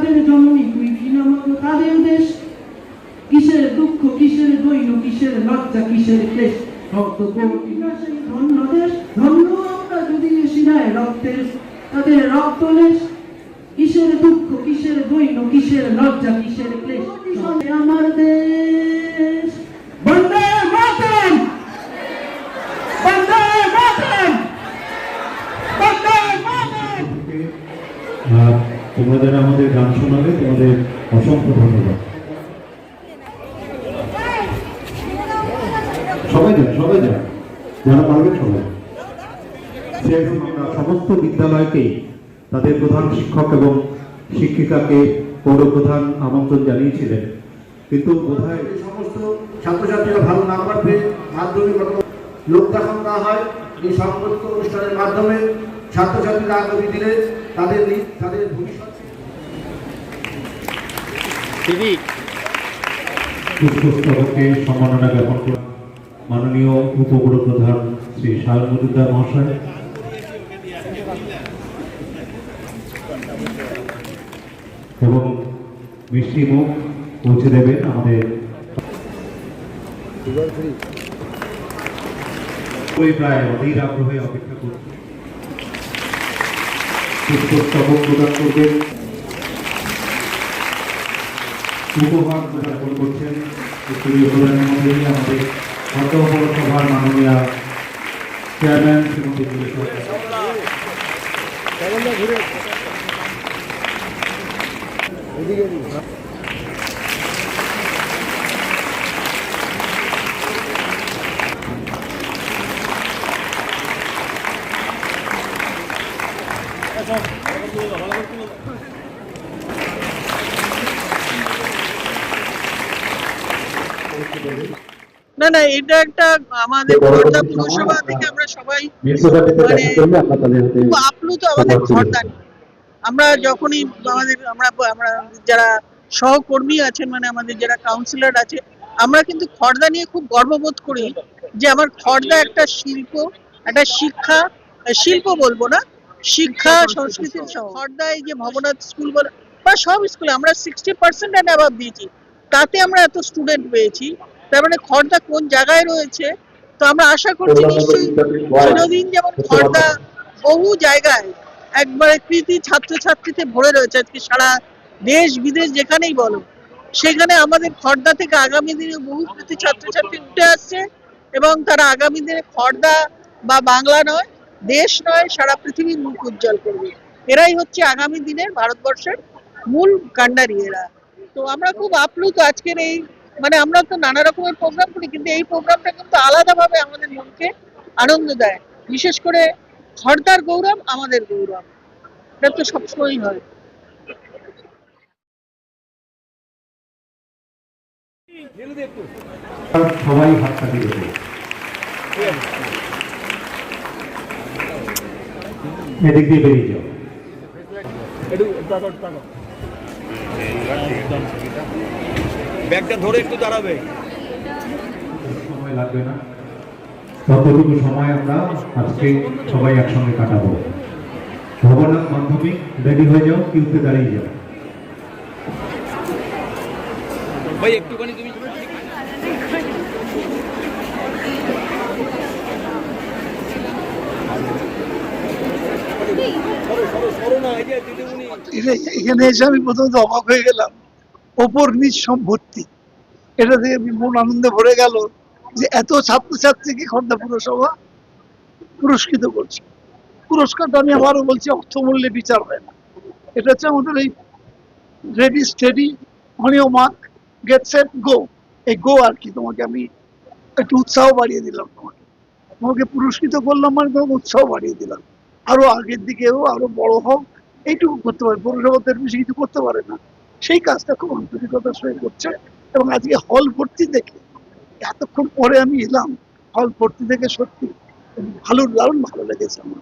তাদের জননী তুই কি তাদের দেশ কিসের দুঃখ, কিসের দৈন, কিসের লজ্জা, কিসের ক্লেশ? ভক্ত কোটি না সেই ধন্য দেশ, ধন্য আমরা যদি শিরায় রক্তের, তাদের রক্ত লেশ। কিসের দুঃখ, কিসের দৈন, কিসের লজ্জা, কিসের ক্লেশ? আমার দেশ। বন্দে মাতরম! বন্দে মাতরম! বন্দে মাতরম! তোমরা যারা আমাদের গান শোনাবে, তোমাদের অসংখ্য ধন্যবাদ। সবাই যান সবাই যান। যারা সবাই সমস্ত তাদের প্রধান শিক্ষক এবং শিক্ষিকাকে আমন্ত্রণ জানিয়েছিলেন। কিন্তু বোধহয় সমস্ত ছাত্রছাত্রীরা ভালো নাম্বার পেয়ে মাধ্যমিক লোক দেখানো না হয়, এই সংগঠিত অনুষ্ঠানের মাধ্যমে ছাত্রছাত্রীরা আগামী দিনে তাদের তাদের ভবিষ্যৎ পুষ্পস্তবকে সম্মাননা জ্ঞাপন করলাম মাননীয় উপপুর প্রধান শ্রী শাল মজুমদার মহাশয়। এবং মিষ্টি মুখ পৌঁছে দেবেন আমাদের প্রায় অধীর আগ্রহে অপেক্ষা করছি। পুষ্পস্তবক প্রদান করবেন। উপহার প্রদান করছেন উত্তরীয় প্রধানের মধ্যে আমাদের গত পৌরসভার মাননীয় চেয়ারম্যান শ্রীমতী জুলেখা না না এটা একটা আমাদের খড়দা পুরসভা থেকে আমরা সবাই মানে আপ্লুত আমাদের নিয়ে। আমরা যখনই আমাদের আমরা আমরা যারা সহকর্মী আছেন মানে আমাদের যারা কাউন্সিলর আছে আমরা কিন্তু খড়দা নিয়ে খুব গর্ববোধ করি যে আমার খর্দা একটা শিল্প একটা শিক্ষা শিল্প বলব না শিক্ষা সংস্কৃতির এই যে ভবনাথ স্কুল বলে বা সব স্কুলে আমরা সিক্সটি পার্সেন্ট অ্যান্ড অ্যাবাভ দিয়েছি। তাতে আমরা এত স্টুডেন্ট পেয়েছি। তার মানে খর্দা কোন জায়গায় রয়েছে? তো আমরা আশা করছি নিশ্চয়ই চিরদিন যেমন খর্দা বহু জায়গায় একবারে কৃতি ছাত্রছাত্রীতে ভরে রয়েছে। আজকে সারা দেশ বিদেশ যেখানেই বলো সেখানে আমাদের খর্দা থেকে আগামী দিনে বহু কৃতি ছাত্রছাত্রী উঠে আসছে এবং তারা আগামী দিনে খর্দা বা বাংলা নয় দেশ নয় সারা পৃথিবীর মুখ উজ্জ্বল করবে। এরাই হচ্ছে আগামী দিনের ভারতবর্ষের মূল কাণ্ডারি এরা। তো আমরা খুব আপ্লুত আজকের এই মানে আমরা তো নানা রকমের প্রোগ্রাম করি কিন্তু এই প্রোগ্রামটা কিন্তু আলাদাভাবে আমাদের মনকে আনন্দ দেয়। বিশেষ করে খর্দার গৌরব আমাদের গৌরব। এটা তো সবসময়ই হয়। সবাই এদিক দিয়ে বেরিয়ে যাও। ব্যাগটা ধরে একটু দাঁড়াবে। সময় লাগবে না। ততটুকু সময় আমরা আজকে সবাই একসঙ্গে কাটাবো। ভবনাথ মাধ্যমিক রেডি হয়ে যাও কিউতে দাঁড়িয়ে যাও। ভাই একটুখানি তুমি সরো সরো সরো না এই যে দিদিমণি এটা- এখানে এসে আমি প্রথমত অবাক হয়ে গেলাম। ওপর নিচ সম্পত্তি এটা থেকে মন আনন্দে ভরে গেল যে এত ছাত্রছাত্রীকে খর্দা পুরসভা পুরস্কৃত করছে। পুরস্কারটা আমি আবারও বলছি, অর্থমূল্যে বিচার হয় না। এটা হচ্ছে আমাদের এই ready, steady on your mark get set go এই গো আর কি, তোমাকে আমি একটু উৎসাহ বাড়িয়ে দিলাম তোমাকে। তোমাকে পুরস্কৃত করলাম মানে তোমাকে উৎসাহ বাড়িয়ে দিলাম। আরও আগের দিকেও আরও বড় হোক, এইটুকু করতে পারে। পৌরসভাতে বেশি কিছু করতে পারে না। সেই কাজটা খুব আন্তরিকতার সঙ্গে করছে এবং আজকে হল ভর্তি দেখে, এতক্ষণ পরে আমি এলাম হল ভর্তি দেখে সত্যি ভালো, দারুণ ভালো লেগেছে আমার।